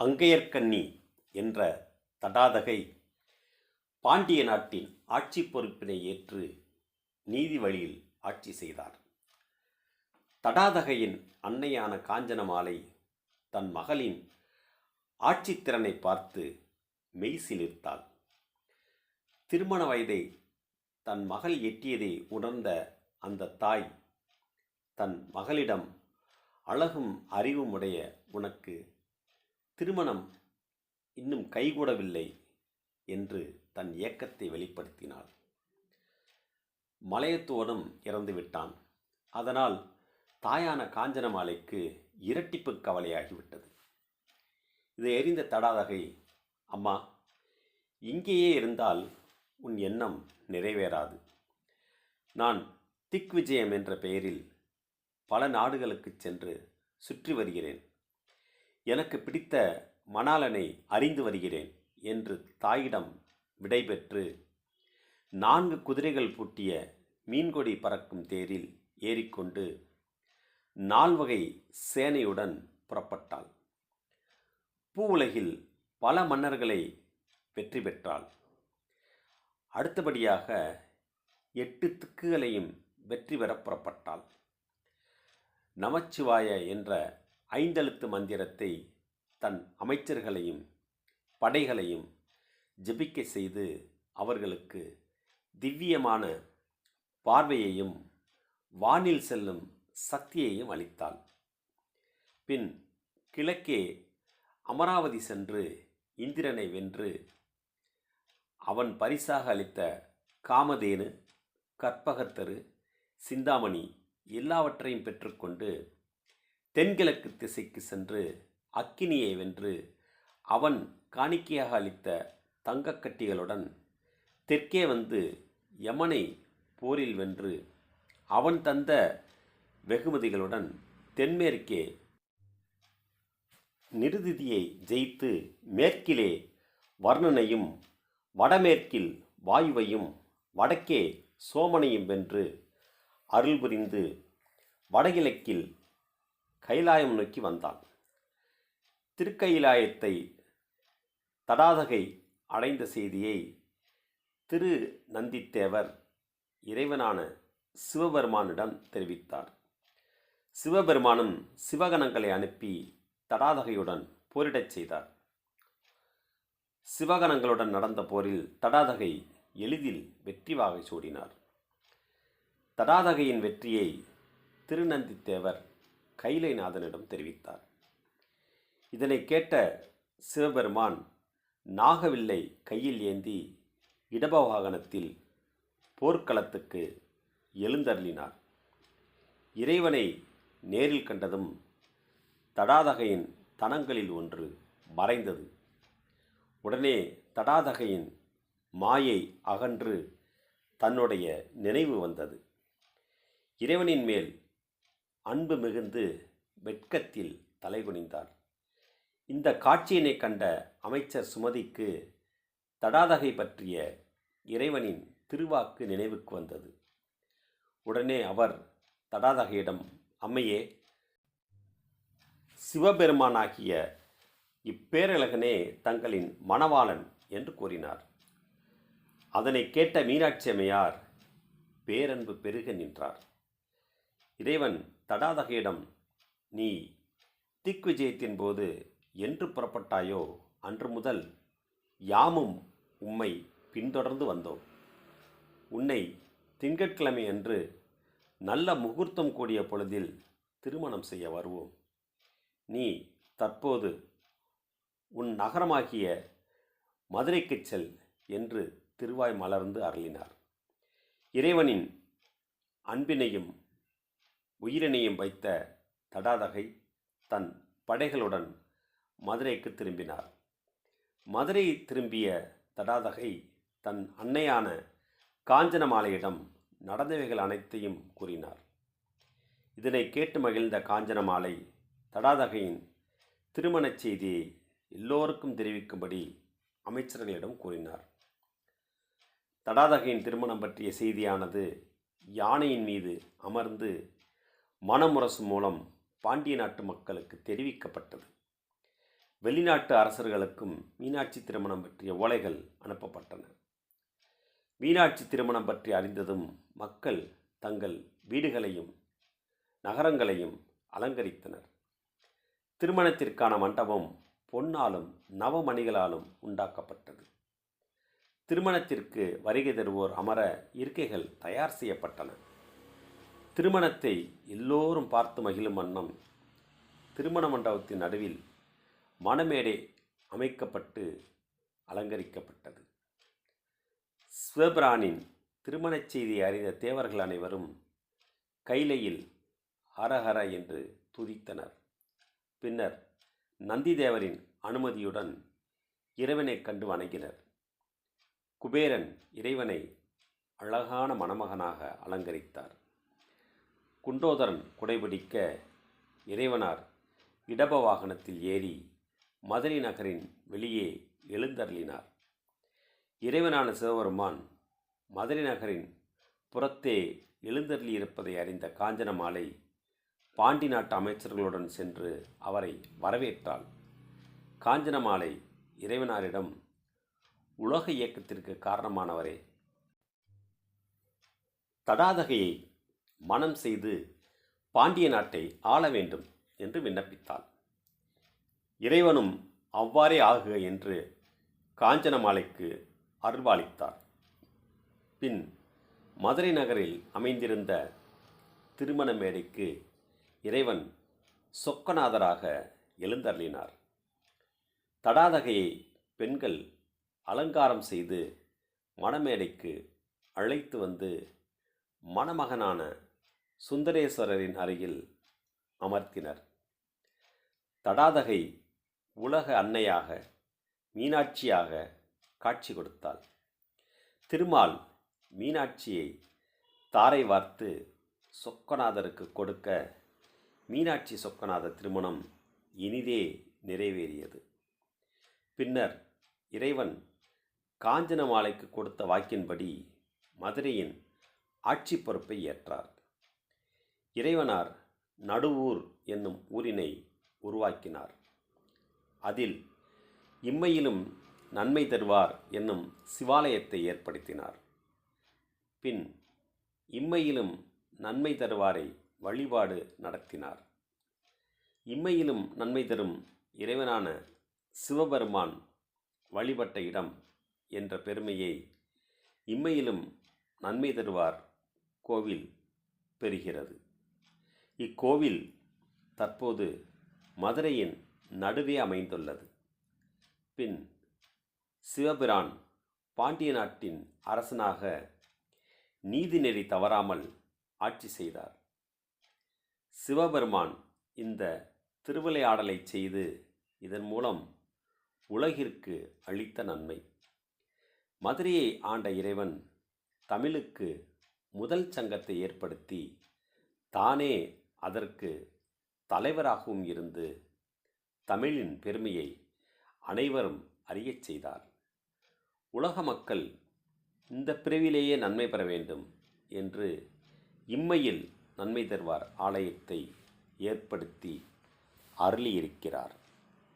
அங்கையர்கண்ணி என்ற தடாதகை பாண்டிய நாட்டின் ஆட்சி பொறுப்பினை ஏற்று நீதி வழியில் ஆட்சி செய்தார். தடாதகையின் அன்னையான காஞ்சனமாலை தன் மகளின் ஆட்சித்திறனை பார்த்து மெய்சிலிர்த்தாள் திருமண வயதை தன் மகள் எட்டியதை உணர்ந்த அந்த தாய் தன் மகளிடம் அழகும் அறிவும் உடைய உனக்கு திருமணம் இன்னும் கைகூடவில்லை என்று தன் ஏக்கத்தை வெளிப்படுத்தினாள். மலையத்தோடும் இறந்து விட்டான். அதனால் தாயான காஞ்சனமாலைக்கு இரட்டிப்பு கவலையாகிவிட்டது. இதை எறிந்த தடாதகை அம்மா இங்கேயே இருந்தால் உன் எண்ணம் நிறைவேறாது. நான் திக் விஜயம் என்ற பெயரில் பல நாடுகளுக்கு சென்று சுற்றி வருகிறேன். எனக்கு பிடித்த மணாலனை அறிந்து வருகிறேன் என்று தாயிடம் விடைபெற்று நான்கு குதிரைகள் பூட்டிய மீன்கொடி பறக்கும் தேரில் ஏறிக்கொண்டு நால்வகை சேனையுடன் புறப்பட்டாள். பூவுலகில் பல மன்னர்களை வெற்றி பெற்றாள். அடுத்தபடியாக எட்டு திக்குகளையும் வெற்றி பெற புறப்பட்டாள். நமச்சிவாய என்ற ஐந்தெழுத்து மந்திரத்தை தன் அமைச்சர்களையும் படைகளையும் ஜபிக்க செய்து அவர்களுக்கு திவ்யமான பார்வையையும் வானில் செல்லும் சக்தியையும் அளித்தாள். பின் கிழக்கே அமராவதி சென்று இந்திரனை வென்று அவன் பரிசாக அளித்த காமதேனு கற்பகத்தரு சிந்தாமணி எல்லாவற்றையும் பெற்றுக்கொண்டு தென்கிழக்கு திசைக்கு சென்று அக்கினியை வென்று அவன் காணிக்கையாக அளித்த தங்கக்கட்டிகளுடன் தெற்கே வந்து யமனை போரில் வென்று அவன் தந்த வெகுமதிகளுடன் தென்மேற்கே நிருதிதியை ஜெயித்து மேற்கிலே வர்ணனையும் வடமேற்கில் வாயுவையும் வடக்கே சோமனையும் வென்று அருள் புரிந்து வடகிழக்கில் கைலாயம் நோக்கி வந்தான். திருக்கைலாயத்தை தடாதகை அடைந்த செய்தியை திரு நந்தித்தேவர் இறைவனான சிவபெருமானிடம் தெரிவித்தார். சிவபெருமானும் சிவகணங்களை அனுப்பி தடாதகையுடன் போரிடச் செய்தார். சிவகணங்களுடன் நடந்த போரில் தடாதகை எளிதில் வெற்றி வாகை சூடினார். தடாதகையின் வெற்றியை திருநந்தித்தேவர் கைலைநாதனிடம் தெரிவித்தார். இதனை கேட்ட சிவபெருமான் நாகவில்லை கையில் ஏந்தி இடபவாகனத்தில் போர்க்களத்துக்கு எழுந்தருளினார். இறைவனை நேரில் கண்டதும் தடாதகையின் தனங்களில் ஒன்று மறைந்தது. உடனே தடாதகையின் மாயை அகன்று தன்னுடைய நினைவு வந்தது. இறைவனின் மேல் அன்பு மிகுந்து வெட்கத்தில் தலைகுனிந்தார் இந்த காட்சியினை கண்ட அமைச்சர் சுமதிக்கு தடாதகை பற்றிய இறைவனின் திருவாக்கு நினைவுக்கு வந்தது. உடனே அவர் தடாதகையிடம் அம்மையே சிவபெருமானாகிய இப்பேரழகனே தங்களின் மணவாளன் என்று கூறினார். அதனை கேட்ட மீனாட்சி அம்மையார் பேரன்பு பெருக நின்றார். இறைவன் தடாதகையிடம் நீ திக்விஜயத்தின் போது என்று புறப்பட்டாயோ? அன்று முதல் யாமும் உம்மை பின்தொடர்ந்து வந்தோம். உன்னை திங்கட்கிழமை அன்று நல்ல முகூர்த்தம் கூடிய பொழுதில் திருமணம் செய்ய வருவோம். நீ தற்போது உன் நகரமாகிய மதுரைக்குச் செல் என்று திருவாய் மலர்ந்து அருளினார். இறைவனின் அன்பினையும் உயிரினையும் வைத்த தடாதகை தன் படைகளுடன் மதுரைக்கு திரும்பினார். மதுரை திரும்பிய தடாதகை தன் அன்னையான காஞ்சனமாலையிடம் நடந்தவைகள் அனைத்தையும் கூறினார். இதனை கேட்டு மகிழ்ந்த காஞ்சனமாலை தடாதகையின் திருமணச் செய்தியை எல்லோருக்கும் தெரிவிக்கும்படி அமைச்சர்களிடம் கூறினார். தடாதகையின் திருமணம் பற்றிய செய்தியானது யானையின் மீது அமர்ந்து மனமுரசு மூலம் பாண்டிய நாட்டு மக்களுக்கு தெரிவிக்கப்பட்டது. வெளிநாட்டு அரசர்களுக்கும் மீனாட்சி திருமணம் பற்றிய ஓலைகள் அனுப்பப்பட்டன. மீனாட்சி திருமணம் பற்றி அறிந்ததும் மக்கள் தங்கள் வீடுகளையும் நகரங்களையும் அலங்கரித்தனர். திருமணத்திற்கான மண்டபம் பொன்னாலும் நவமணிகளாலும் உண்டாக்கப்பட்டது. திருமணத்திற்கு வருகை தருவோர் அமர இருக்கைகள் தயார் செய்யப்பட்டன. திருமணத்தை எல்லோரும் பார்த்து மகிழும் வண்ணம் திருமண மண்டபத்தின் நடுவில் மணமேடை அமைக்கப்பட்டு அலங்கரிக்கப்பட்டது. சிவபிரானின் திருமணச் செய்தியை அறிந்த தேவர்கள் அனைவரும் கைலையில் ஹரஹர என்று துதித்தனர். பின்னர் நந்திதேவரின் அனுமதியுடன் இறைவனைக் கண்டு வணங்கினர். குபேரன் இறைவனை அழகான மணமகனாக அலங்கரித்தார். குண்டோதரன் குடைபிடிக்க இறைவனார் இடப வாகனத்தில் ஏறி மதுரை நகரின் வெளியே எழுந்தருளினார். இறைவனான சிவபெருமான் மதுரை நகரின் புறத்தே எழுந்தருளியிருப்பதை அறிந்த காஞ்சனமாலை பாண்டி நாட்டு அமைச்சர்களுடன் சென்று அவரை வரவேற்றாள். காஞ்சனமாலை இறைவனாரிடம் உலக இயக்கத்திற்கு காரணமானவரே. தடாதகையை மனம் செய்து பாண்டிய நாட்டை ஆள வேண்டும் என்று விண்ணப்பித்தாள். இறைவனும் அவ்வாறே ஆகுக என்று காஞ்சனமாலைக்கு அருள்பாலித்தார். பின் மதுரை நகரில் அமைந்திருந்த திருமண மேடைக்கு இறைவன் சொக்கநாதராக எழுந்தருளினார். தடாதகையை பெண்கள் அலங்காரம் செய்து மணமேடைக்கு அழைத்து வந்து மணமகனான சுந்தரேஸ்வரரின் அருகில் அமர்த்தினர். தடாதகை உலக அன்னையாக மீனாட்சியாக காட்சி கொடுத்தாள். திருமால் மீனாட்சியை தாரை வார்த்து சொக்கநாதருக்கு கொடுக்க மீனாட்சி சொக்கநாத திருமணம் இனிதே நிறைவேறியது. பின்னர் இறைவன் காஞ்சனமாலைக்கு கொடுத்த வாக்கின்படி மதுரையின் ஆட்சி பொறுப்பை ஏற்றார். இறைவனார் நடுவூர் என்னும் ஊரினை உருவாக்கினார். அதில் இம்மையிலும் நன்மை தருவார் என்னும் சிவாலயத்தை ஏற்படுத்தினார். பின் இம்மையிலும் நன்மை தருவாரை வழிபாடு நடத்தினார். இம்மையிலும் நன்மை தரும் இறைவனான சிவபெருமான் வழிபட்ட இடம் என்ற பெருமையை இம்மையிலும் நன்மை தருவார் கோவில் பெறுகிறது. இக்கோவில் தற்போது மதுரையின் நடுவே அமைந்துள்ளது. பின் சிவபிரான் பாண்டிய நாட்டின் அரசனாக நீதிநெறி தவறாமல் ஆட்சி செய்தார். சிவபெருமான் இந்த திருவிளையாடலை செய்து இதன் மூலம் உலகிற்கு அளித்த நன்மை. மதுரையை ஆண்ட இறைவன் தமிழுக்கு முதல் சங்கத்தை ஏற்படுத்தி தானே அதற்கு தலைவராகவும் இருந்து தமிழின் பெருமையை அனைவரும் அறியச் செய்தார். உலக மக்கள் இந்த பிரிவிலேயே நன்மை பெற வேண்டும் என்று இம்மையில் நன்மை தருவார் ஆலயத்தை ஏற்படுத்தி அருளியிருக்கிறார்.